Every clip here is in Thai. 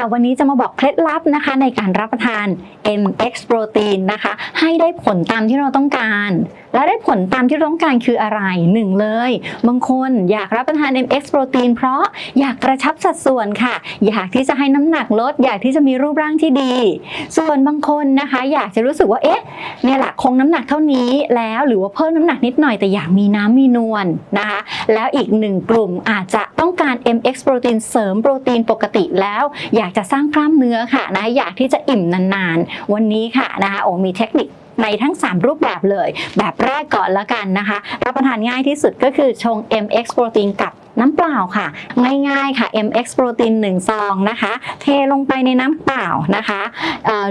ค่ะ วันนี้จะมาบอกเคล็ดลับนะคะ ในการรับประทาน MX โปรตีนนะคะ ให้ได้ผลตามที่เราต้องการ ผลตามที่ต้องการคืออะไรหนึ่งเลย บางคนอยากรับประทาน MX Protein เพราะอยากกระชับสัดส่วนค่ะ อยากที่จะให้น้ำหนักลด อยากที่จะมีรูปร่างที่ดี ส่วนบางคนนะคะ อยากจะรู้สึกว่าเอ๊ะเนี่ยแหละคงน้ำหนักเท่านี้แล้วหรือว่าเพิ่มน้ำหนักนิดหน่อยแต่อยากมีน้ำมีนวลนะคะ แล้วอีกหนึ่งกลุ่มอาจจะต้องการ MX Protein เสริมโปรตีนปกติแล้ว อยากจะสร้างกล้ามเนื้อค่ะนะอยากที่จะอิ่มนานๆ วันนี้ค่ะนะคะโอ้มีเทคนิค ในทั้ง 3 รูปแบบเลย แบบแรกก่อนละกันนะคะ รับประทานง่ายที่สุดก็คือชง MX Protein กับน้ำเปล่าค่ะ ง่ายๆค่ะ MX Protein 1ซองนะคะ เทลงไปในน้ำเปล่านะคะ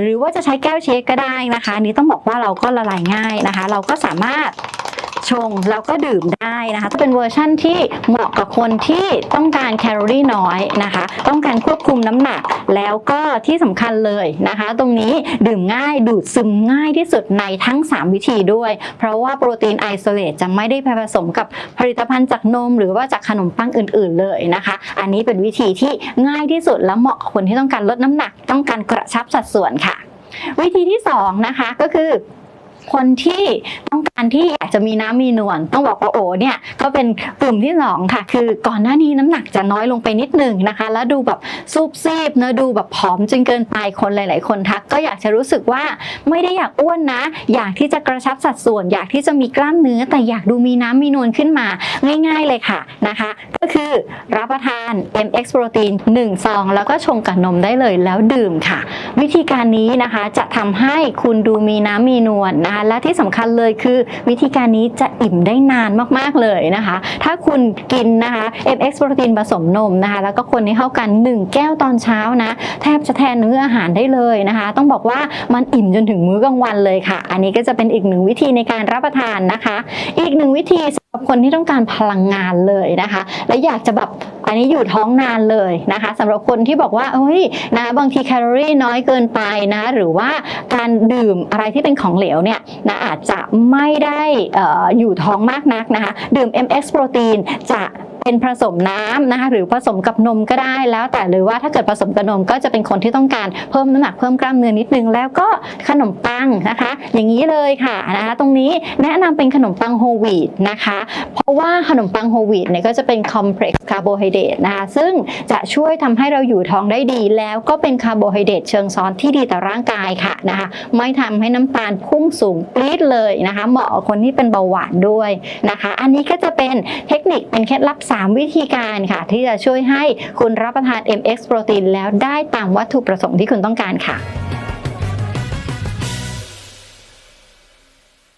หรือว่าจะใช้แก้วเชคก็ได้นะคะนนี้ต้องบอกว่าเราก็ละลายง่ายนะคะ เราก็สามารถ ชงแล้วก็ดื่มได้นะคะจะเป็นเวอร์ชั่นที่เหมาะกับคนที่ต้องการแคลอรี่น้อยนะคะ ต้องการควบคุมน้ำหนักแล้วก็ที่สำคัญเลยนะคะ ตรงนี้ดื่มง่ายดูดซึมง่ายที่สุดในทั้ง 3 วิธีด้วย เพราะว่าโปรตีนไอโซเลตจะไม่ได้ไปผสมกับผลิตภัณฑ์จากนม หรือว่าจากขนมปังอื่น ๆเลยนะคะ อันนี้เป็นวิธีที่ง่ายที่สุดและเหมาะกับคนที่ต้องการลดน้ำหนัก ต้องการกระชับสัดส่วนค่ะ วิธีที่สองนะคะก็คือ คนที่ต้องการที่อยากจะมีน้ำมีนวลต้องบอกว่าโอเนี่ยก็เป็นกลุ่มที่สองค่ะ คือก่อนหน้านี้น้ำหนักจะน้อยลงไปนิดหนึ่งนะคะ แล้วดูแบบซูบซีบเนะดูแบบผอมจนเกินไปคนหลาย ๆ คนทักก็อยากจะรู้สึกว่าไม่ได้อยากอ้วนนะ อยากที่จะกระชับสัดส่วน อยากที่จะมีกล้ามเนื้อแต่อยากดูมีน้ำมีนวลขึ้นมาง่าย ๆ เลยค่ะนะคะ ก็คือรับประทาน MX Protein 1ซอง แล้วก็ชงกับนมได้เลยแล้วดื่มค่ะ วิธีการนี้นะคะจะทำให้คุณดูมีน้ำมีนวลนะคะและที่สำคัญเลยคือวิธีการนี้จะอิ่มได้นานมากๆเลยนะคะ ถ้าคุณกินนะคะ MX โปรตีนผสมนมนะคะแล้วก็คนให้เข้ากัน 1 แก้วตอนเช้านะ แทบจะแทนเนื้ออาหารได้เลยนะคะ ต้องบอกว่ามันอิ่มจนถึงมื้อกลางวันเลยค่ะ อันนี้ก็จะเป็นอีกหนึ่งวิธีในการรับประทานนะคะ อีกหนึ่งวิธี สำหรับคนที่ต้องการพลังงานเลยนะคะ และอยากจะแบบอันนี้อยู่ท้องนานเลยนะคะสำหรับคนที่บอกว่าเอ้ยนะบางทีแคลอรี่น้อยเกินไปนะหรือว่าการดื่มอะไรที่เป็นของเหลวเนี่ยนะอาจจะไม่ได้อออยู่ท้องมากนักนะคะ ดื่ม MX โปรตีนจะ เป็นผสมน้ำนะคะหรือผสมกับนมก็ได้แล้ว แต่หรือว่าถ้าเกิดผสมกับนมก็จะเป็นคนที่ต้องการเพิ่มน้ำหนักเพิ่มกล้ามเนื้อนิดนึง แล้วก็ขนมปังนะคะ อย่างนี้เลยค่ะนะคะตรงนี้แนะนำเป็นขนมปังโฮลวีตนะคะ เพราะว่าขนมปังโฮลวีตเนี่ยก็จะเป็นคอมเพล็กซ์คาร์โบไฮเดรตนะคะซึ่งจะช่วยทำให้เราอยู่ท้องได้ดี แล้วก็เป็นคาร์โบไฮเดรตเชิงซ้อนที่ดีต่อร่างกายค่ะนะคะไม่ทำให้น้ำตาลพุ่งสูงปรี๊ดเลยนะคะ เหมาะกับคนที่เป็นเบาหวานด้วยนะคะ อันนี้ก็จะเป็นเทคนิคเป็นเคล็ดลับ3 วิธีการค่ะ ที่จะช่วยให้คุณรับประทาน MX โปรตีนแล้วได้ตามวัตถุประสงค์ที่คุณต้องการค่ะ